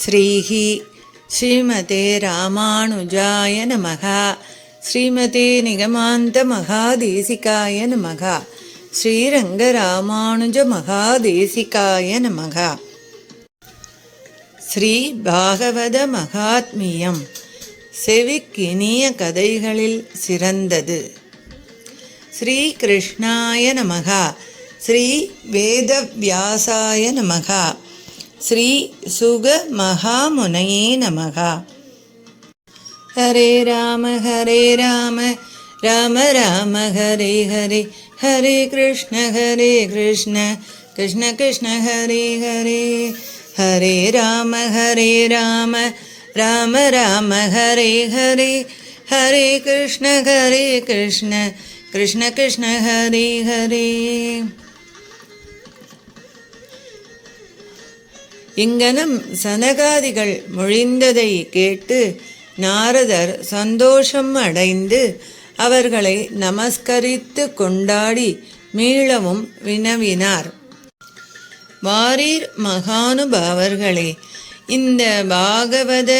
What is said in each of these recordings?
ஸ்ரீः ஸ்ரீமதே ராமானுஜாய நமः ஸ்ரீமதே நிகமாந்தமகாதேசிகாய நமः ஸ்ரீரங்கராமானுஜமகாதேசிகாய நமः ஸ்ரீ பாகவத மகாத்மியம். செவிக்கினிய கதைகளில் சிறந்தது. ஸ்ரீ கிருஷ்ணாய நமகா. ஸ்ரீ வேதவியாசாய நமகா. ஸ்ரீ சுக மகாமுனையே நமகா ஹரே ராம ஹரே ராம ராம ராம ஹரே ஹரே ஹரே கிருஷ்ண ஹரே கிருஷ்ண கிருஷ்ண கிருஷ்ண ஹரே ஹரே ஹரே ராம ஹரே ராம ராம ராம ஹரே ஹரே ஹரே கிருஷ்ண ஹரே கிருஷ்ண கிருஷ்ண கிருஷ்ண ஹரே ஹரே இங்கனம் சனகாதிகள் மொழிந்ததை கேட்டு நாரதர் சந்தோஷம் அடைந்து அவர்களை நமஸ்கரித்து கொண்டாடி மீளவும் வினவினார். வாரீர் மகானுபாவர்களே இந்த பாகவத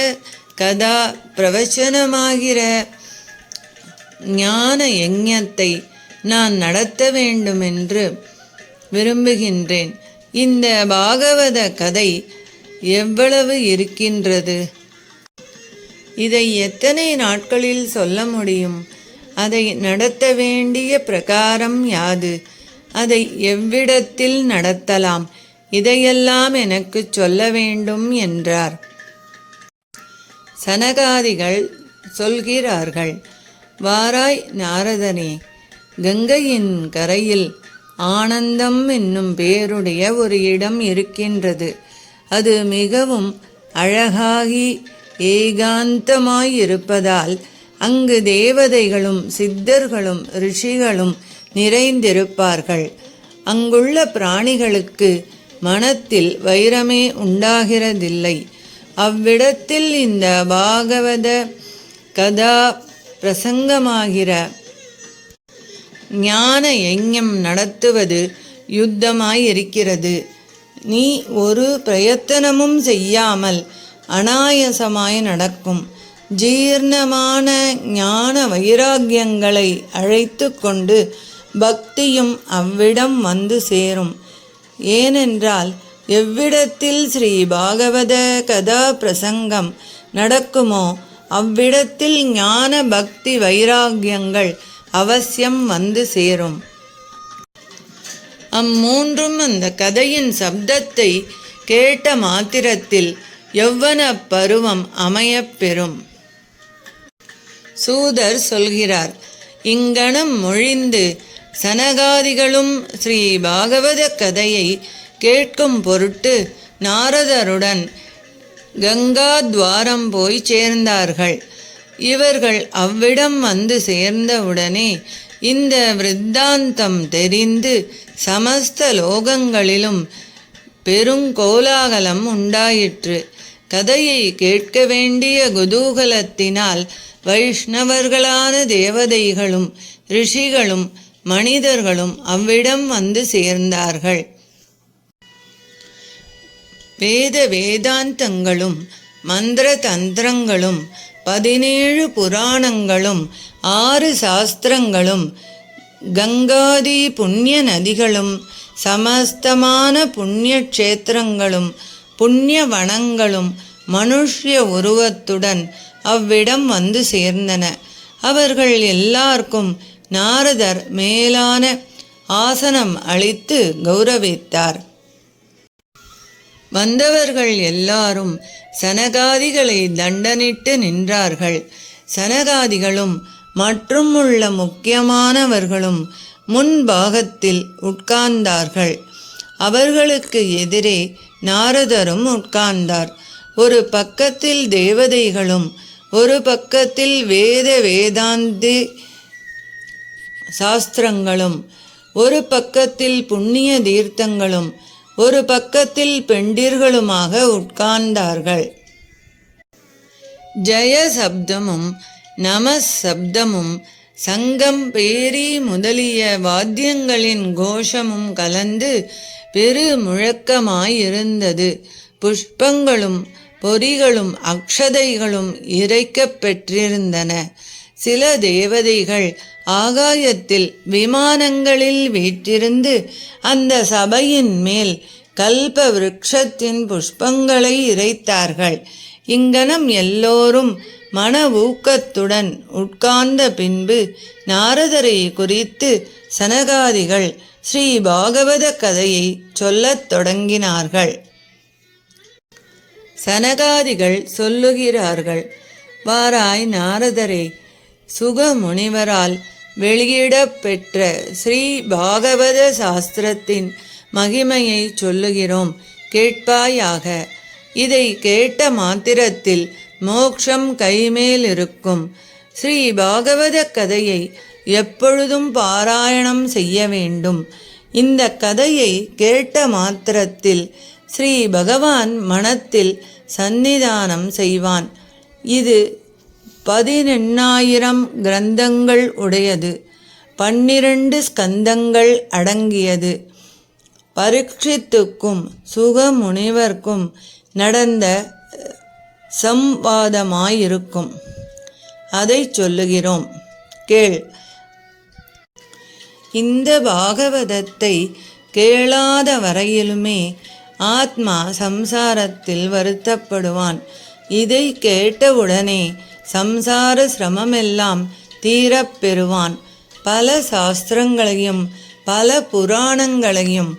கதா பிரவச்சனமாகிற ஞான யஜத்தை நான் நடத்த வேண்டுமென்று விரும்புகின்றேன். இந்த பாகவத கதை எவ்வளவு இருக்கின்றது? இதை எத்தனை நாட்களில் சொல்ல முடியும்? அதை நடத்த வேண்டிய பிரகாரம் யாது? அதை எவ்விடத்தில் நடத்தலாம்? இதையெல்லாம் எனக்கு சொல்ல வேண்டும் என்றார். சனகாதிகள் சொல்கிறார்கள் வாராய் நாரதனே கங்கையின் கரையில் ஆனந்தம் என்னும் பேருடைய ஒரு இடம் இருக்கின்றது. அது மிகவும் அழகாகி ஏகாந்தமாயிருப்பதால் அங்கு தேவதைகளும் சித்தர்களும் ரிஷிகளும் நிறைந்திருப்பார்கள். அங்குள்ள பிராணிகளுக்கு மனத்தில் வைரமே உண்டாகிறதில்லை. அவ்விடத்தில் இந்த பாகவத கதா பிரசங்கமாகிற ஞான யஞம் நடத்துவது யுத்தமாயிருக்கிறது. நீ ஒரு பிரயத்தனமும் செய்யாமல் அனாயசமாய் நடக்கும். ஜீர்ணமான ஞான வைராக்கியங்களை அழைத்து கொண்டு பக்தியும் அவ்விடம் வந்து சேரும். ஏனென்றால் எவ்விடத்தில் ஸ்ரீ பாகவத கதா பிரசங்கம் நடக்குமோ அவ்விடத்தில் ஞான பக்தி வைராக்கியங்கள் அவசியம் வந்து சேரும். அம்மூன்றும் அந்த கதையின் சப்தத்தை கேட்ட மாத்திரத்தில் எவ்வன பருவம் அமையப்பெறும் சூதர் சொல்கிறார் இங்கனம் மொழிந்து சனகாதிகளும் ஸ்ரீ பாகவத கதையை கேட்கும் பொருட்டு நாரதருடன் கங்கா துவாரம் போய் சேர்ந்தார்கள். இவர்கள் அவ்விடம் வந்து சேர்ந்தவுடனே இந்த விருத்தாந்தம் தெரிந்து சமஸ்த லோகங்களிலும் பெருங்கோலாகலம் உண்டாயிற்று. கதையை கேட்க வேண்டிய குதூகலத்தினால் வைஷ்ணவர்களான தேவதைகளும் ரிஷிகளும் மனிதர்களும் அவ்விடம் வந்து சேர்ந்தார்கள். வேத வேதாந்தங்களும் மந்திர தந்திரங்களும் பதினேழு புராணங்களும் ஆறு சாஸ்திரங்களும் கங்காதி புண்ணிய நதிகளும் சமஸ்தமான புண்ணிய க்ஷேத்திரங்களும் புண்ணிய வனங்களும் மனுஷ்ய உருவத்துடன் அவ்விடம் வந்து சேர்ந்தன. அவர்கள் எல்லாருக்கும் நாரதர் மேலான ஆசனம் அளித்து கௌரவித்தார். வந்தவர்கள் எல்லாரும் சனகாதிகளை தண்டனிட்டு நின்றார்கள். சனகாதிகளும் மற்றும் உள்ள முக்கியமானவர்களும் முன்பாகத்தில் உட்கார்ந்தார்கள். அவர்களுக்கு எதிரே நாரதரும் உட்கார்ந்தார். ஒரு பக்கத்தில் தேவதைகளும் ஒரு பக்கத்தில் வேத வேதாந்தி சாஸ்திரங்களும் ஒரு பக்கத்தில் புண்ணிய தீர்த்தங்களும் ஒரு பக்கத்தில் பெண்டிர்களுமாக உட்கார்ந்தார்கள். ஜெய சப்தமும் நம சப்தமும் சங்கம் பேரி முதலிய வாத்தியங்களின் கோஷமும் கலந்து பெரு முழக்கமாயிருந்தது. புஷ்பங்களும் பொறிகளும் அக்ஷதைகளும் இறைக்கப் பெற்றிருந்தன சில தேவதைகள் ஆகாயத்தில் விமானங்களில் வீற்றிருந்து அந்த சபையின் மேல் கல்ப விருட்சத்தின் புஷ்பங்களை இறைத்தார்கள். இங்கனம் எல்லோரும் மன ஊக்கத்துடன் உட்கார்ந்த பின்பு நாரதரை குறித்து சனகாதிகள் ஸ்ரீ பாகவத கதையை சொல்லத் தொடங்கினார்கள். சனகாதிகள் சொல்லுகிறார்கள் வாராய் நாரதரே சுக முனிவரால் வெளியிடப்பெற்ற ஸ்ரீ பாகவத சாஸ்திரத்தின் மகிமையை சொல்லுகிறோம். கேட்பாயாக இதை கேட்ட மாத்திரத்தில் மோக்ஷம் கைமேல் இருக்கும் ஸ்ரீ பாகவத கதையை எப்பொழுதும் பாராயணம் செய்ய வேண்டும். இந்த கதையை கேட்ட மாத்திரத்தில் ஸ்ரீ பகவான் மனத்தில் சந்நிதானம் செய்வான். இது பதினெண்ணாயிரம் கிரந்தங்கள் உடையது. பன்னிரண்டு ஸ்கந்தங்கள் அடங்கியது. பரீட்சித்துக்கும் சுகமுனிவர்க்கும் நடந்த சம்பாதமாயிருக்கும் அதை சொல்லுகிறோம். கேள். இந்த பாகவதத்தை கேளாத வரையிலுமே ஆத்மா சம்சாரத்தில் வருத்தப்படுவான். இதை கேட்டவுடனே சம்சார சிரமமெல்லாம் தீரப் பெறுவான். பல சாஸ்திரங்களையும் பல புராணங்களையும்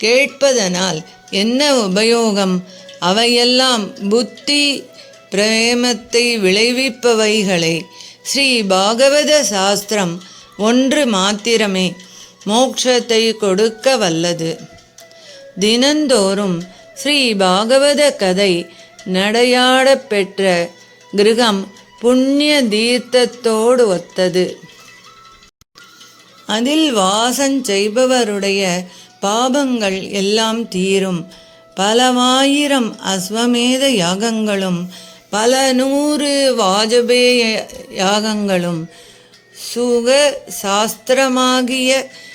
கேட்பதனால் என்ன உபயோகம்? அவையெல்லாம் புத்தி பிரேமத்தை விளைவிப்பவைகளே. ஸ்ரீ பாகவத சாஸ்திரம் ஒன்று மாத்திரமே மோட்சத்தை கொடுக்க வல்லது. தினந்தோறும் ஸ்ரீ பாகவத கதை நடையாடப் பெற்ற கிரகம் புண்ணிய தீர்த்தத்தோடு ஒத்தது. அதில் வாசம் செய்பவருடைய பாபங்கள் எல்லாம் தீரும். பலவாயிரம் அஸ்வமேத யாகங்களும் பல நூறு வாஜபேய யாகங்களும் சுக சாஸ்திரமாகிய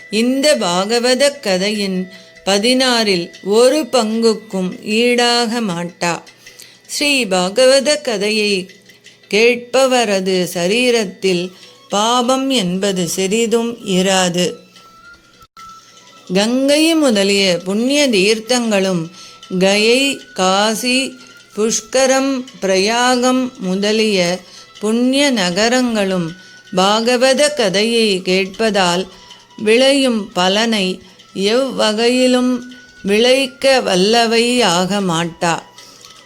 இந்த பாகவத கதையின் பதினாறில் ஒரு பங்குக்கும் ஈடாக மாட்டா. ஸ்ரீ பாகவத கதையை கேட்பவரது சரீரத்தில் பாபம் என்பது சிறிதும் இராது. கங்கை முதலிய புண்ணிய தீர்த்தங்களும் கயை காசி புஷ்கரம் பிரயாகம் முதலிய புண்ணிய நகரங்களும் பாகவத கதையை கேட்பதால் விளையும் பலனை எவ்வகையிலும் விளைக்க வல்லவையாக மாட்டா.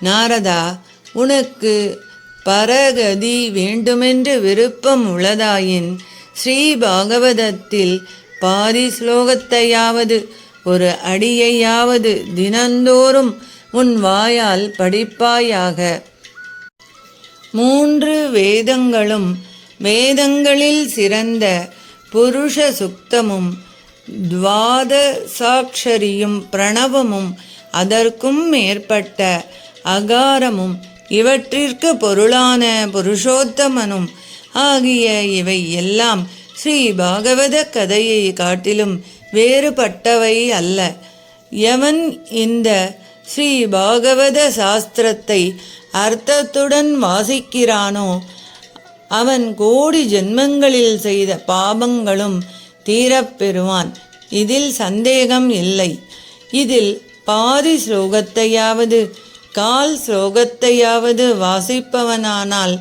நாரதா உனக்கு பரகதி வேண்டுமென்று விருப்பம் உள்ளதாயின் ஸ்ரீ பாகவதத்தில் பாதி ஸ்லோகத்தையாவது ஒரு அடியையாவது தினந்தோறும் உன் வாயால் படிப்பாயாக. மூன்று வேதங்களும் வேதங்களில் சிறந்த புருஷ சுக்தமும் துவாதசாட்சரியும் பிரணவமும் அதற்கும் மேற்பட்ட அகாரமும் இவற்றிற்கு பொருளான புருஷோத்தமனும் ஆகிய இவை எல்லாம் ஸ்ரீ பாகவத கதையை காட்டிலும் வேறுபட்டவை அல்ல. எவன் இந்த ஸ்ரீ பாகவத சாஸ்திரத்தை அர்த்தத்துடன் வாசிக்கிறானோ அவன் கோடி ஜென்மங்களில் செய்த பாபங்களும் தீரப்பெறுவான். இதில் சந்தேகம் இல்லை. இதில் பாதி ஸ்லோகத்தையாவது கால் ஸ்லோகத்தையாவது வாசிப்பவனானால்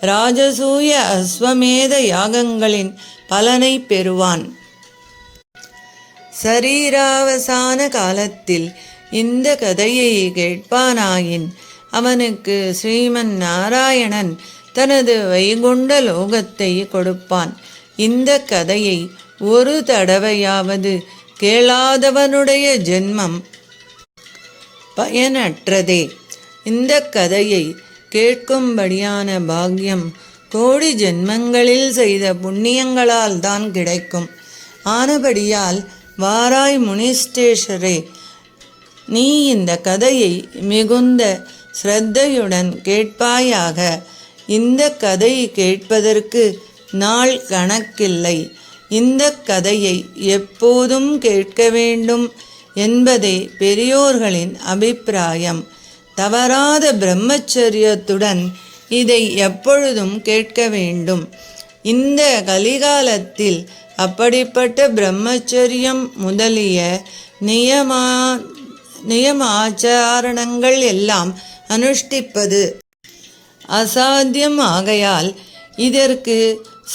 ராஜசூய அஸ்வமேத யாகங்களின் பலனை பெறுவான். சரீராவசான காலத்தில் இந்த கதையை கேட்பானாயின் அவனுக்கு ஸ்ரீமன் நாராயணன் தனது வைகுண்ட லோகத்தை கொடுப்பான். இந்த கதையை ஒரு தடவையாவது கேளாதவனுடைய ஜென்மம் பயனற்றதே. இந்த கதையை கேட்கும்படியான பாக்கியம் கோடி ஜென்மங்களில் செய்த புண்ணியங்களால் தான் கிடைக்கும். ஆனபடியால் வாராய் முனிஸ்டேஷரே நீ இந்த கதையை மிகுந்த ஸ்ரத்தையுடன் கேட்பாயாக. இந்த கதை கேட்பதற்கு நாள் கணக்கில்லை. இந்த கதையை எப்போதும் கேட்க வேண்டும். என்பதே பெரியோர்களின் அபிப்பிராயம். தவறாத பிரம்மச்சரியத்துடன் இதை எப்பொழுதும் கேட்க வேண்டும். இந்த கலிகாலத்தில் அப்படிப்பட்ட பிரம்மச்சரியம் முதலிய நியமா நியம ஆச்சாரணங்கள் எல்லாம் அனுஷ்டிப்பது அசாத்தியம் ஆகையால் இதற்கு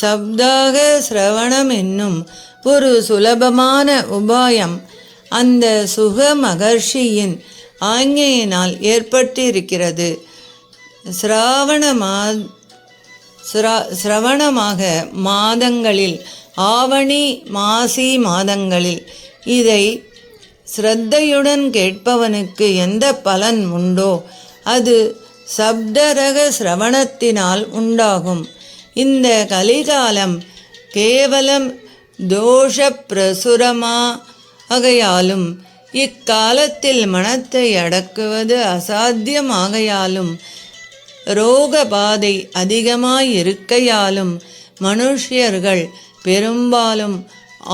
சப்தாக சிரவணம் என்னும் ஒரு சுலபமான உபாயம் அந்த சுக மகர்ஷியின் ஆஞ்ஞையினால் ஏற்பட்டிருக்கிறது. சிராவணமா சிரா சிரவணமாக மாதங்களில் ஆவணி மாசி மாதங்களில் இதை ஸ்ரத்தையுடன் கேட்பவனுக்கு எந்த பலன் உண்டோ அது சப்தரக சிரவணத்தினால் உண்டாகும். இந்த கலிகாலம் கேவலம் தோஷ பிரசுரமா ஆகையாலும் இக்காலத்தில் மனத்தை அடக்குவது அசாத்தியமாகையாலும் ரோகபாதை அதிகமாயிருக்கையாலும் மனுஷ்யர்கள் பெரும்பாலும்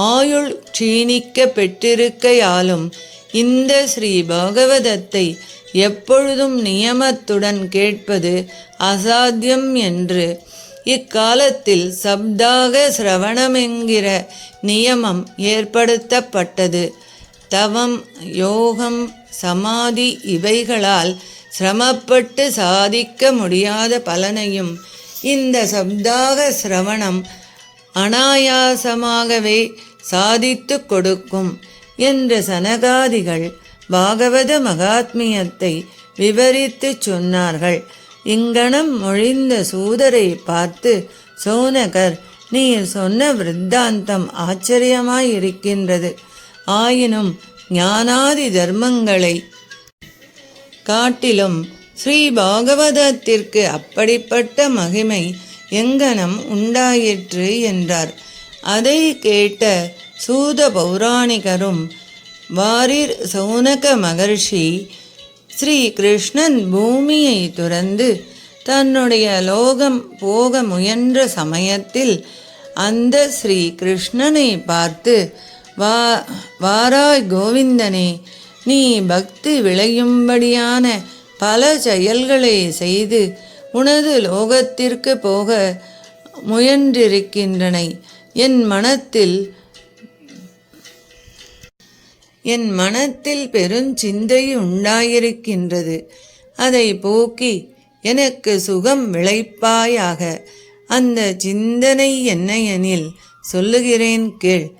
ஆயுள் க்ஷீணிக்க பெற்றிருக்கையாலும் இந்த ஸ்ரீ பாகவதத்தை எப்பொழுதும் நியமத்துடன் கேட்பது அசாத்தியம் என்று இக்காலத்தில் சப்தாக சிரவணமென்கிற நியமம் ஏற்படுத்தப்பட்டது. தவம் யோகம் சமாதி இவைகளால் சிரமப்பட்டு சாதிக்க முடியாத பலனையும் இந்த சப்தாக சிரவணம் அனாயாசமாகவே சாதித்து கொடுக்கும் என்ற சனகாதிகள் பாகவத மகாத்மியத்தை விவரித்து சொன்னார்கள். இங்கனம் மொழிந்த சூதரை பார்த்து சோனகர் நீர் சொன்ன விருத்தாந்தம் ஆச்சரியமாயிருக்கின்றது. ஆயினும் ஞானாதி தர்மங்களை காட்டிலும் ஸ்ரீ பாகவதத்திற்கு அப்படிப்பட்ட மகிமை எங்கனம் உண்டாயிற்று என்றார். அதை கேட்ட சூத பௌராணிகரும் வாரிர் சௌனக மகர்ஷி ஸ்ரீ கிருஷ்ணன் பூமியை துறந்து தன்னுடைய லோகம் போக முயன்ற சமயத்தில் அந்த ஸ்ரீ கிருஷ்ணனை பார்த்து வா வாராய் கோவிந்தனே நீ பக்தி விளையும்படியான பல செயல்களை செய்து உனது லோகத்திற்கு போக முயன்றிருக்கின்றனை. என் மனத்தில் என் மனத்தில் பெருஞ்சிந்தை உண்டாயிருக்கின்றது. அதை போக்கி எனக்கு சுகம் விளைப்பாயாக. அந்த சிந்தனை என்ன எனில் சொல்லுகிறேன் கேள்.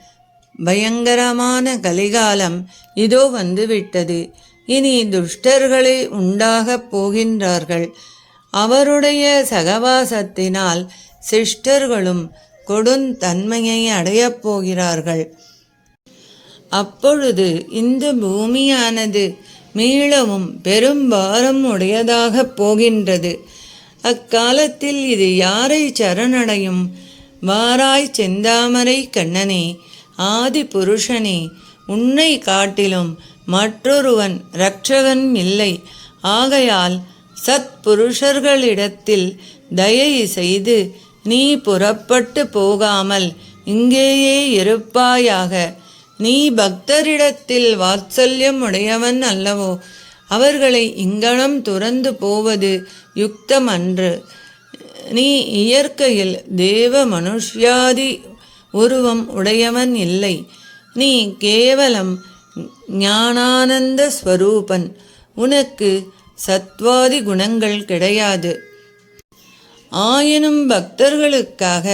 பயங்கரமான கலிகாலம் இதோ வந்துவிட்டது. இனி துஷ்டர்களே உண்டாகப் போகின்றார்கள். அவருடைய சகவாசத்தினால் சிஷ்டர்களும் கொடுந்தன்மையை அடையப் போகிறார்கள். அப்பொழுது இந்த பூமியானது மீளவும் பெரும் பாரம் உடையதாகப் போகின்றது. அக்காலத்தில் இது யாரை சரணடையும்? வாராய் செந்தாமரை கண்ணனே ஆதி புருஷனே உன்னை காட்டிலும் மற்றொருவன் இரட்சகன் இல்லை. ஆகையால் சத்புருஷர்களிடத்தில் தயை செய்து நீ புறப்பட்டு போகாமல் இங்கேயே இருப்பாயாக நீ பக்தரிடத்தில் வாத்சல்யம் உடையவன் அல்லவோ அவர்களை இங்கனம் துறந்து போவது யுக்தம் அன்று நீ இயற்கையில் தேவ மனுஷ்யாதி உருவம் உடையவன் இல்லை. நீ கேவலம் ஞானானந்த ஸ்வரூபன். உனக்கு சத்வாதி குணங்கள் கிடையாது. ஆயினும் பக்தர்களுக்காக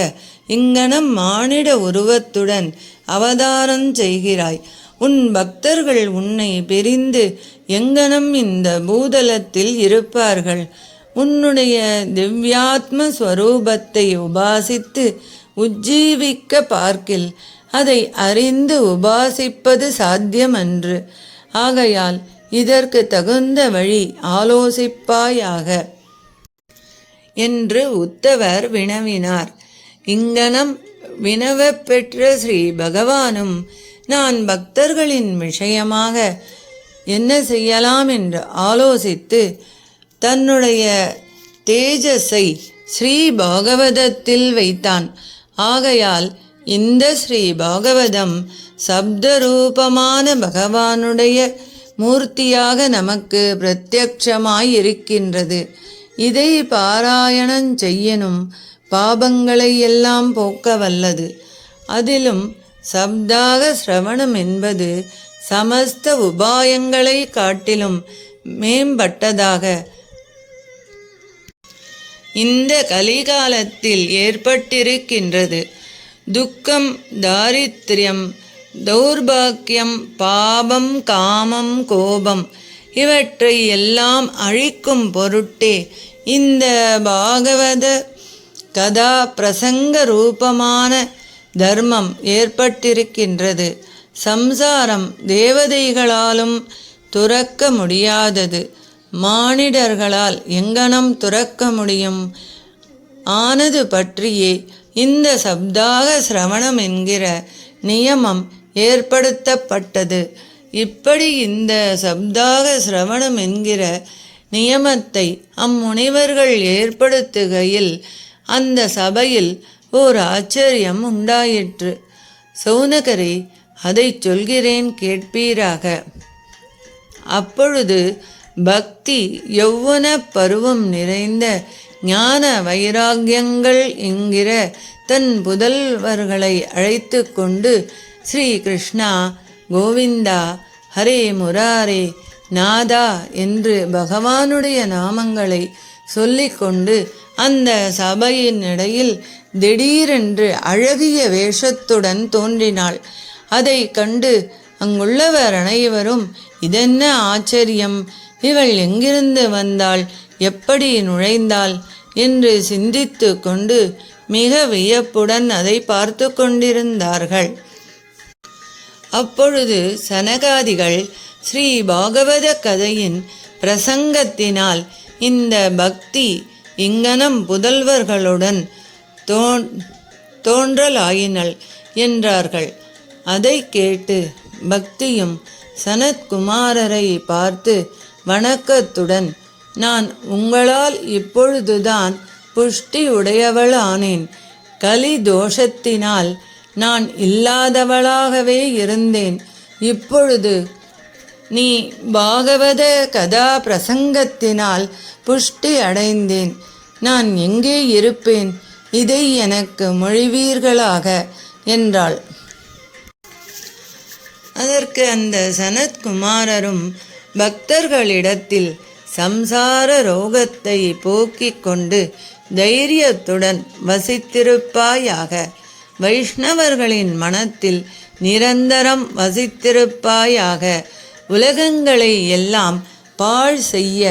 இங்கனம் மானிட உருவத்துடன் அவதாரம் செய்கிறாய். உன் பக்தர்கள் உன்னை பிரிந்து எங்கனம் இந்த பூதலத்தில் இருப்பார்கள். உன்னுடைய திவ்யாத்ம ஸ்வரூபத்தை உபாசித்து உஜ்ஜீவிக்க பார்க்கில். அதை அறிந்து உபாசிப்பது சாத்தியமன்று. ஆகையால் இதற்கு தகுந்த வழி ஆலோசிப்பாயாக. என்று உத்தவர் வினவினார். இங்கனம் வினவப் பெற்ற ஸ்ரீ பகவானும் நான் பக்தர்களின் விஷயமாக என்ன செய்யலாம் என்று ஆலோசித்து தன்னுடைய தேஜஸை ஸ்ரீ பாகவதத்தில் வைத்தான். ஆகையால் இந்த ஸ்ரீ பாகவதம் சப்தரூபமான பகவானுடைய மூர்த்தியாக நமக்கு பிரத்யட்சமாயிருக்கின்றது. இதை பாராயணம் செய்யணும். பாபங்களை எல்லாம் போக்க வல்லது. அதிலும் சப்தாக சிரவணம் என்பது சமஸ்த உபாயங்களை காட்டிலும் மேம்பட்டதாக. இந்த கலிகாலத்தில் ஏற்பட்டிருக்கின்றது. துக்கம் தாரித்திரியம் தௌர்பாக்கியம் பாபம் காமம் கோபம் இவற்றை எல்லாம் அழிக்கும் பொருட்டே இந்த பாகவத கதா பிரசங்க ரூபமான தர்மம் ஏற்பட்டிருக்கின்றது. சம்சாரம் தேவதைகளாலும் துறக்க முடியாதது. மானிடர்களால் எங்கனம் துறக்க முடியும்? ஆனது பற்றியே இந்த சப்தாக சிரவணம் என்கிற நியமம் ஏற்படுத்தப்பட்டது. இப்படி இந்த சப்தாக சிரவணம் என்கிற நியமத்தை அம்முனிவர்கள் ஏற்படுத்துகையில் அந்த சபையில் ஓர் ஆச்சரியம் உண்டாயிற்று. சௌனகரே அதை சொல்கிறேன் கேட்பீராக. அப்பொழுது பக்தி யௌவன பருவம் நிறைந்த ஞான வைராக்கியங்கள் என்கிற தன் புதல்வர்களை அழைத்து கொண்டு ஸ்ரீ கிருஷ்ணா கோவிந்தா ஹரே முராரே நாதா என்று பகவானுடைய நாமங்களை சொல்லிக்கொண்டு அந்த சபையின் இடையில் திடீரென்று அழகிய வேஷத்துடன் தோன்றினாள். அதை கண்டு அங்குள்ளவர் அனைவரும் இதென்ன ஆச்சரியம்? இவள் எங்கிருந்து வந்தாள்? எப்படி நுழைந்தாள்? என்று சிந்தித்து கொண்டு மிக வியப்புடன் அதை பார்த்து கொண்டிருந்தார்கள். அப்பொழுது சனகாதிகள் ஸ்ரீ பாகவத கதையின் பிரசங்கத்தினால் இந்த பக்தி இங்கனம் புதல்வர்களுடன் தோன் தோன்றலாயினள் என்றார்கள். அதை கேட்டு பக்தியும் சனத்குமாரரை பார்த்து வணக்கத்துடன் நான் உங்களால் இப்பொழுதுதான் புஷ்டி உடையவளானேன் கலி தோஷத்தினால் நான் இல்லாதவளாகவே இருந்தேன். இப்பொழுது நீ பாகவத கதா பிரசங்கத்தினால் புஷ்டி அடைந்தேன். நான் எங்கே இருப்பேன்? இதை எனக்கு மொழிவீர்களாக என்றாள். அதற்கு அந்த சனத்குமாரரும் பக்தர்களிடத்தில் சம்சார ரோகத்தை போக்கிக் கொண்டு தைரியத்துடன் வசித்திருப்பாயாக. வைஷ்ணவர்களின் மனத்தில் நிரந்தரம் வசித்திருப்பாயாக. உலகங்களை எல்லாம் பாழ் செய்ய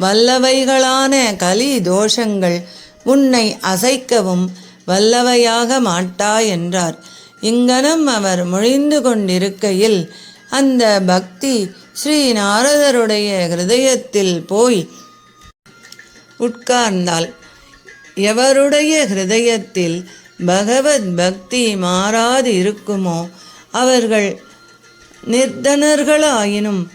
வல்லவைகளான கலி தோஷங்கள் உன்னை அசைக்கவும் வல்லவையாக மாட்டா என்றார். இங்கனம் அவர் முழிந்து கொண்டிருக்கையில் அந்த பக்தி ஸ்ரீ நாரதருடைய ஹிருதயத்தில் போய் உட்கார்ந்தாள். எவருடைய ஹிருதயத்தில் பகவத் பக்தி மாறாது இருக்குமோ அவர்கள் நிர்தனர்களாயினும்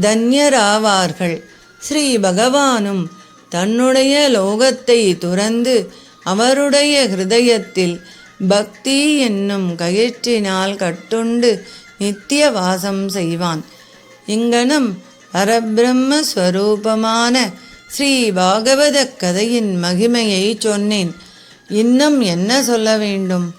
தன்யராவார்கள். ஸ்ரீ பகவானும் தன்னுடைய லோகத்தை துறந்து அவருடைய ஹிருதயத்தில் பக்தி என்னும் கயிற்றினால் கட்டுண்டு நித்திய வாசம் செய்வான். இங்கனம் பரபிரம்மஸ்வரூபமான ஸ்ரீ பாகவத கதையின் மகிமையை சொன்னேன். இன்னும் என்ன சொல்ல வேண்டும்?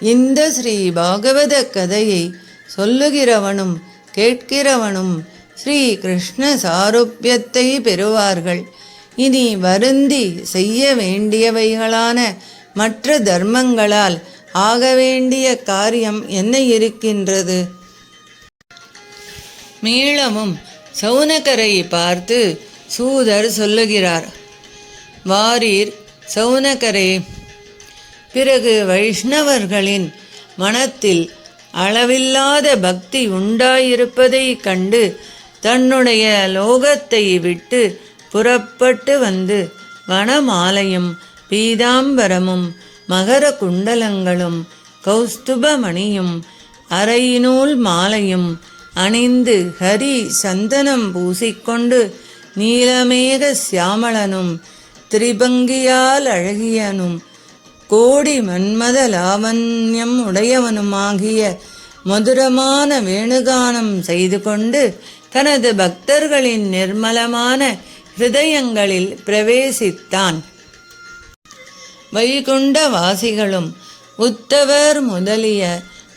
இந்த ஸ்ரீ பாகவத கதையை சொல்லுகிறவனும் கேட்கிறவனும் ஸ்ரீ கிருஷ்ண சாரூபியத்தை பெறுவார்கள். இனி வருந்தி செய்ய வேண்டியவைகளான மற்ற தர்மங்களால் ஆக வேண்டிய காரியம் என்ன இருக்கின்றது? மீளமும் சௌனகரை பார்த்து சூதர் சொல்லுகிறார் வாரீர் சௌனகரே பிறகு வைஷ்ணவர்களின் மனத்தில் அளவில்லாத பக்தி உண்டாயிருப்பதை கண்டு தன்னுடைய லோகத்தை விட்டு புறப்பட்டு வந்து வனமாலையும் பீதாம்பரமும் மகர குண்டலங்களும் கௌஸ்துபமணியும் அறையினூல் மாலையும் அணிந்து ஹரி சந்தனம் பூசிக்கொண்டு நீலமேக சியாமளனும் திரிபங்கியால் அழகியனும் கோடி மன்மத லாவண்யம் உடையவனுமாகிய மதுரமான வேணுகானம் செய்து கொண்டு தனது பக்தர்களின் நிர்மலமான ஹிருதயங்களில் பிரவேசித்தான். வைகுண்ட வாசிகளும் உத்தவர் முதலிய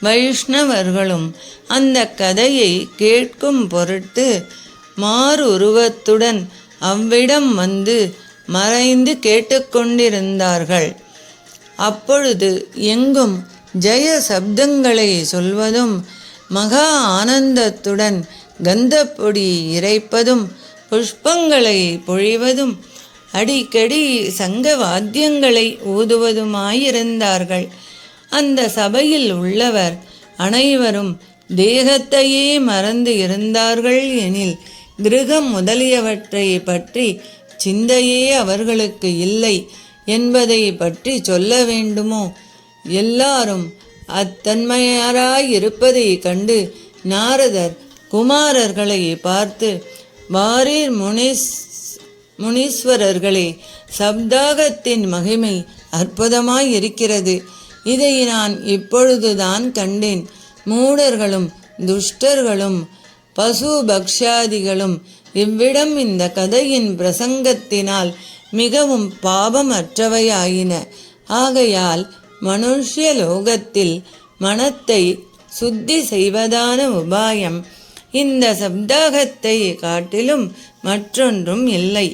வைஷ்ணவர்களும் அந்த கதையை கேட்கும் பொருட்டு மாறுருவத்துடன் அவ்விடம் வந்து மறைந்து கேட்டுக்கொண்டிருந்தார்கள். அப்பொழுது எங்கும் ஜெய சப்தங்களை சொல்வதும் மகா ஆனந்தத்துடன் கந்தப்பொடி இறைப்பதும் புஷ்பங்களை பொழிவதும் அடிக்கடி சங்க வாத்தியங்களை ஊதுவதுமாயிருந்தார்கள். அந்த சபையில் உள்ளவர் அனைவரும் தேகத்தையே மறந்து இருந்தார்கள் எனில் கிரகம் முதலியவற்றை பற்றி சிந்தையே அவர்களுக்கு இல்லை. என்பதை பற்றி சொல்ல வேண்டுமோ? எல்லாரும் அத்தன்மையாராய் இருப்பதை கண்டு நாரதர் குமாரர்களை பார்த்து வாரீர் முனிஸ் முனீஸ்வரர்களே சப்தாகத்தின் மகிமை அற்புதமாய் இருக்கிறது இதை நான் இப்பொழுதுதான் கண்டேன். மூடர்களும் துஷ்டர்களும் பசு பக்ஷாதிகளும் இவ்விடம் இந்த கதையின் பிரசங்கத்தினால் மிகவும் பாபமற்றவையாயின. ஆகையால் மனுஷ்ய லோகத்தில் மனத்தை சுத்தி செய்வதான உபாயம். இந்த சப்தாகத்தை காட்டிலும் மற்றொன்றும் இல்லை.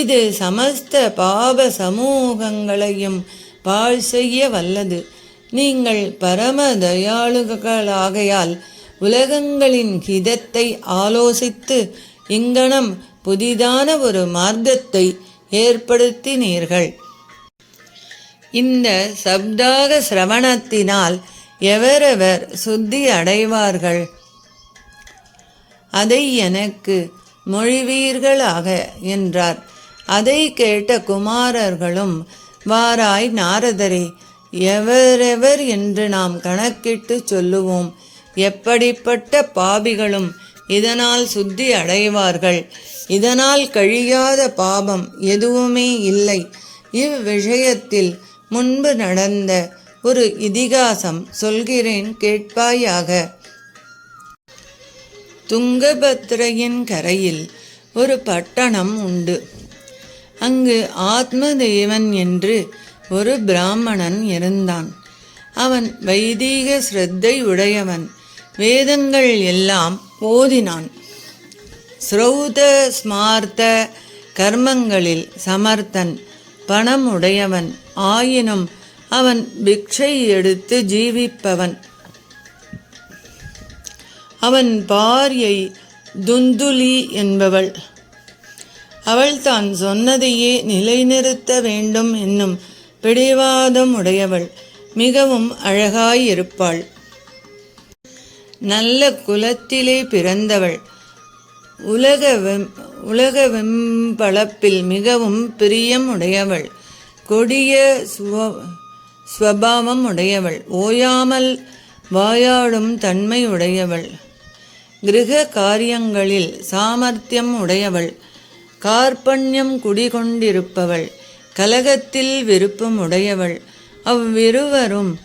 இது சமஸ்த பாப சமூகங்களையும் பாழ் செய்ய வல்லது. நீங்கள் பரம தயாளுகளாகையால் உலகங்களின் ஹிதத்தை ஆலோசித்து இங்கனம் புதிதான ஒரு மார்க்கத்தை ஏற்படுத்தினீர்கள். இந்த சப்தாக சிரவணத்தினால் எவரெவர் சுத்தி அடைவார்கள்? அதை எனக்கு மொழிவீர்களாக என்றார். அதை கேட்ட குமாரர்களும் வாராய் நாரதரே எவரெவர் என்று நாம் கணக்கிட்டு சொல்லுவோம். எப்படிப்பட்ட பாபிகளும் இதனால் சுத்தி அடைவார்கள். இதனால் கழியாத பாபம் எதுவுமே இல்லை. இவ்விஷயத்தில் முன்பு நடந்த ஒரு இதிகாசம் சொல்கிறேன் கேட்பாயாக. துங்கபத்ரையின் கரையில் ஒரு பட்டணம் உண்டு. அங்கு ஆத்மதேவன் என்று ஒரு பிராமணன் இருந்தான். அவன் வைதீக ஸ்ரத்தை உடையவன். வேதங்கள் எல்லாம் ஓதினான் ஸ்ரௌத ஸ்மார்த்த கர்மங்களில் சமர்த்தன் பணம் உடையவன் ஆயினும் அவன் பிக்ஷை எடுத்து ஜீவிப்பவன். அவன் பாரியை துந்துலி என்பவள். அவள் தான் சொன்னதையே நிலைநிறுத்த வேண்டும் என்னும் பிடிவாதம் உடையவள் மிகவும் அழகாயிருப்பாள். நல்ல குலத்திலே பிறந்தவள். உலக வெம் உலக வெம்பளப்பில் மிகவும் பிரியம் உடையவள். கொடிய சுவ ஸ்வபாவம் உடையவள். ஓயாமல் வாயாடும் தன்மை உடையவள். கிரக காரியங்களில் சாமர்த்தியம் உடையவள். கார்பண்யம் குடிகொண்டிருப்பவள். கலகத்தில் விருப்பம் உடையவள். அவ்விருவரும்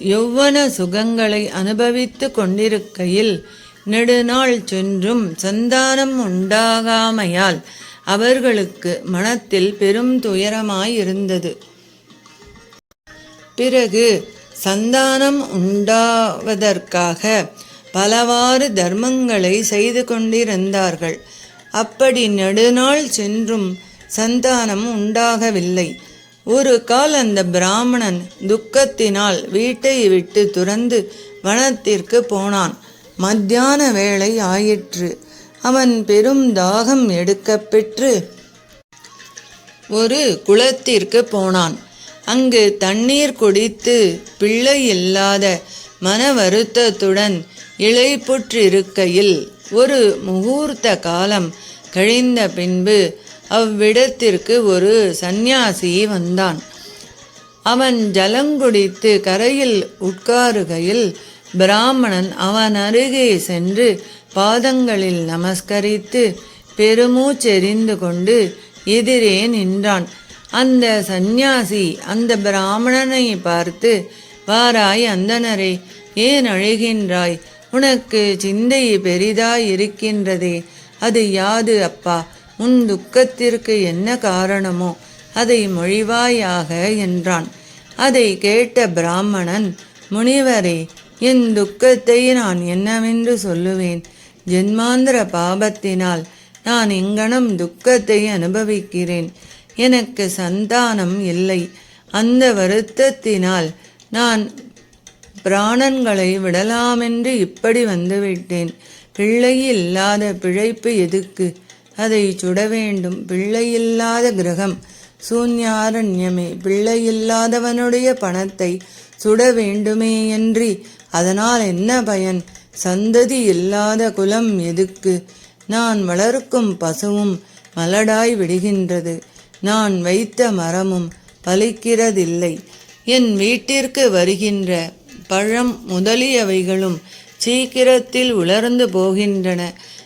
யௌவன சுகங்களை அனுபவித்து கொண்டிருக்கையில் நெடுநாள் சென்றும் சந்தானம் உண்டாகாமையால் அவர்களுக்கு மனத்தில் பெரும் துயரமாயிருந்தது. பிறகு சந்தானம் உண்டாவதற்காக பலவாறு தர்மங்களை செய்து கொண்டிருந்தார்கள். அப்படி நெடுநாள் சென்றும் சந்தானம் உண்டாகவில்லை. ஒரு கால் அந்த பிராமணன் துக்கத்தினால் வீட்டை விட்டு துறந்து வனத்திற்கு போனான். மத்தியான வேளை ஆயிற்று. அவன் பெரும் தாகம் எடுக்கப் பெற்று ஒரு குளத்திற்கு போனான். அங்கு தண்ணீர் குடித்து பிள்ளை இல்லாத மன வருத்தத்துடன் இழைப்புற்றிருக்கையில் ஒரு முகூர்த்த காலம் கழிந்த பின்பு அவ்விடத்திற்கு ஒரு சந்நியாசி வந்தான். அவன் ஜலங்குடித்து கரையில் உட்காருகையில் பிராமணன் அவன் அருகே சென்று பாதங்களில் நமஸ்கரித்து பெருமூச்செறிந்து கொண்டு எதிரே நின்றான். அந்த சந்நியாசி அந்த பிராமணனை பார்த்து வாராய் அந்தனரே ஏன் அழுகின்றாய்? உனக்கு சிந்தை பெரிதாய் இருக்கின்றதே அது யாது அப்பா? உன் துக்கத்திற்கு என்ன காரணமோ அதை மொழிவாயாக என்றான். அதை கேட்ட பிராமணன் முனிவரே என் துக்கத்தை நான் என்னவென்று சொல்லுவேன்? ஜென்மாந்திர பாபத்தினால் நான் இங்கனம் துக்கத்தை அனுபவிக்கிறேன். எனக்கு சந்தானம் இல்லை. அந்த வருத்தத்தினால் நான் பிராணன்களை விடலாமென்று இப்படி வந்துவிட்டேன். பிள்ளை இல்லாத பிழைப்பு எதுக்கு? அதை சுட வேண்டும் பிள்ளையில்லாத கிரகம். சூன்யாரண்யமே பிள்ளையில்லாதவனுடைய பணத்தை சுட வேண்டுமே என்று அதனால் என்ன பயன்? சந்ததி இல்லாத குலம் எதுக்கு? நான் வளர்க்கும் பசுவும் மலடாய் விடுகின்றது. நான் வைத்த மரமும் பலிக்கிறதில்லை என் வீட்டிற்கு வருகின்ற பழம் முதலியவைகளும் சீக்கிரத்தில் உலர்ந்து போகின்றன.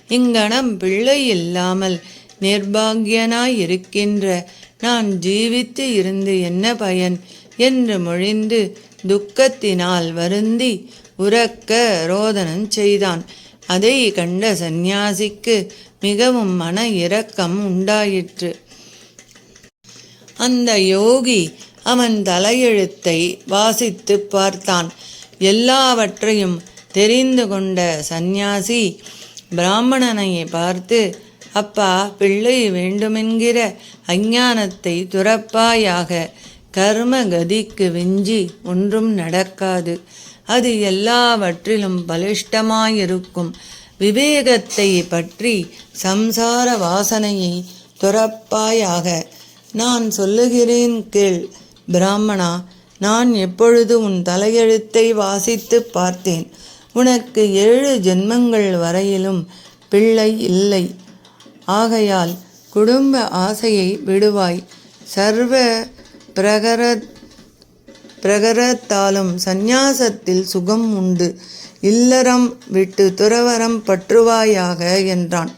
இங்கனம் பிள்ளை இல்லாமல் நிர்பாகியனாய் இருக்கின்ற நான் ஜீவித்து இருந்து என்ன பயன்? என்று மொழிந்து துக்கத்தினால் வருந்தி உறக்க ரோதனம் செய்தான். அதை கண்ட சந்நியாசிக்கு மிகவும் மன இரக்கம் உண்டாயிற்று. அந்த யோகி அவன் தலையெழுத்தை வாசித்து பார்த்தான். எல்லாவற்றையும் தெரிந்து கொண்ட சந்நியாசி பிராமணனை பார்த்து அப்பா பிள்ளை வேண்டுமென்கிற அஞ்ஞானத்தை துறப்பாயாக கர்ம கதிக்கு விஞ்சி ஒன்றும் நடக்காது. அது எல்லாவற்றிலும் பலிஷ்டமாயிருக்கும். விவேகத்தை பற்றி சம்சார வாசனையை துறப்பாயாக நான் சொல்லுகிறேன் கேள். பிராமணா நான் எப்பொழுது உன் தலையெழுத்தை வாசித்து பார்த்தேன்? உனக்கு ஏழு ஜென்மங்கள் வரையிலும் பிள்ளை இல்லை. ஆகையால் குடும்ப ஆசையை விடுவாய். சர்வ பிரகர பிரகரத்தாலும் சந்நியாசத்தில் சுகம் உண்டு. இல்லறம் விட்டு துறவரம் பற்றுவாயாக என்றான்.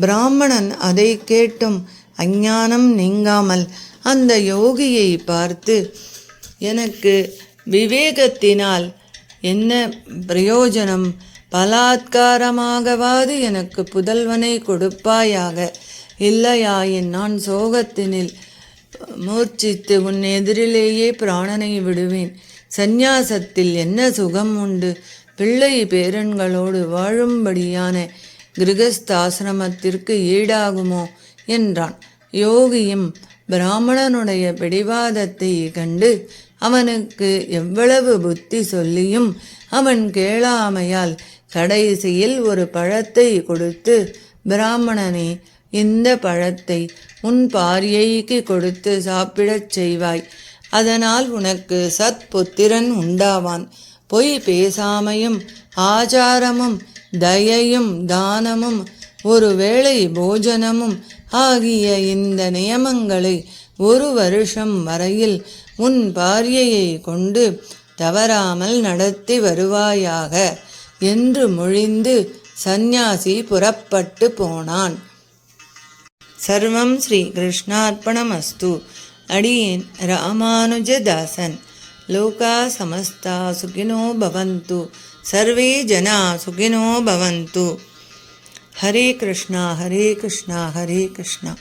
பிராமணன் அதை கேட்டும் அஞ்ஞானம் நீங்காமல் அந்த யோகியை பார்த்து எனக்கு விவேகத்தினால் என்ன பிரயோஜனம்? பலாத்காரமாகவாது எனக்கு புதல்வனை கொடுப்பாயாக. இல்லையாயின் நான் சோகத்தினில்? மூர்ச்சித்து உன் எதிரிலேயே பிராணனை விடுவேன். சந்நியாசத்தில் என்ன சுகம் உண்டு? பிள்ளை பேரன்களோடு வாழும்படியான கிரகஸ்தாசிரமத்திற்கு ஈடாகுமோ? என்றான். யோகியும் பிராமணனுடைய பிடிவாதத்தை கண்டு அவனுக்கு எவ்வளவு புத்தி சொல்லியும் அவன் கேளாமையால் கடைசியில் ஒரு பழத்தை கொடுத்து பிராமணனே இந்த பழத்தை உன் பாரியைக்கு கொடுத்து சாப்பிடச் செய்வாய். அதனால் உனக்கு சத் புத்திரன் உண்டாவான். பொய் பேசாமையும் ஆச்சாரமும் தயையும் தானமும் ஒருவேளை போஜனமும் ஆகிய இந்த நியமங்களை ஒரு வருஷம் வரையில் உன் பாரியையை கொண்டு தவறாமல் நடத்தி வருவாயாக. என்று மொழிந்து சந்நியாசி புறப்பட்டு போனான். சர்வம் ஸ்ரீ கிருஷ்ணார்ப்பணமஸ்து அடியேன் ராமானுஜதாசன். லோகா சமஸ்தா சுகினோ பவந்து. சர்வே ஜனா சுகினோ பவந்து. ஹரே கிருஷ்ணா ஹரே கிருஷ்ணா ஹரே கிருஷ்ணா.